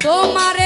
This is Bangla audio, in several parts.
Tomaré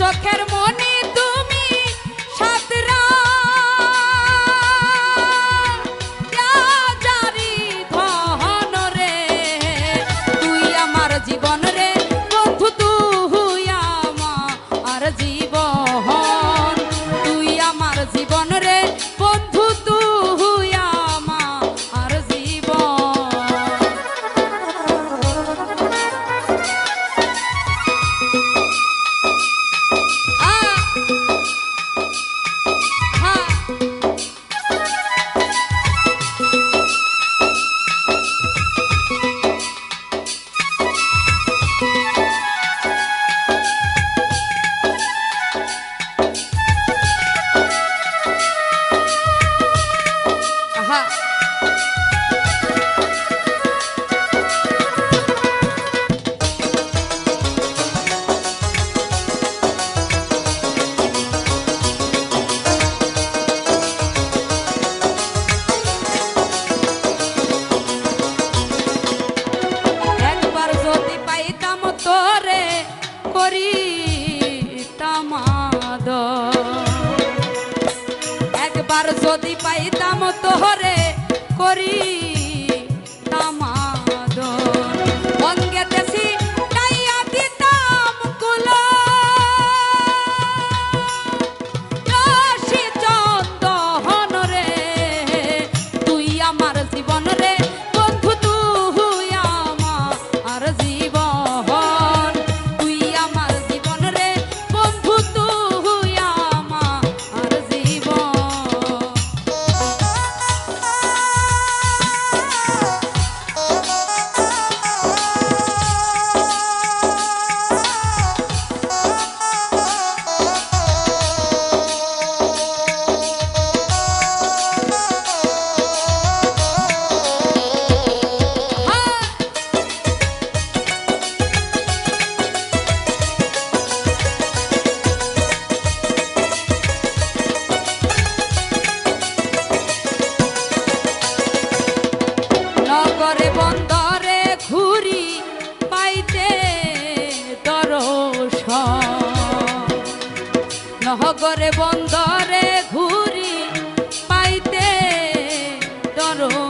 Eu quero মদ একবার যদি পাইতাম তোহরে করি নগরে বন্দরে ঘুরি পাইতে ডরো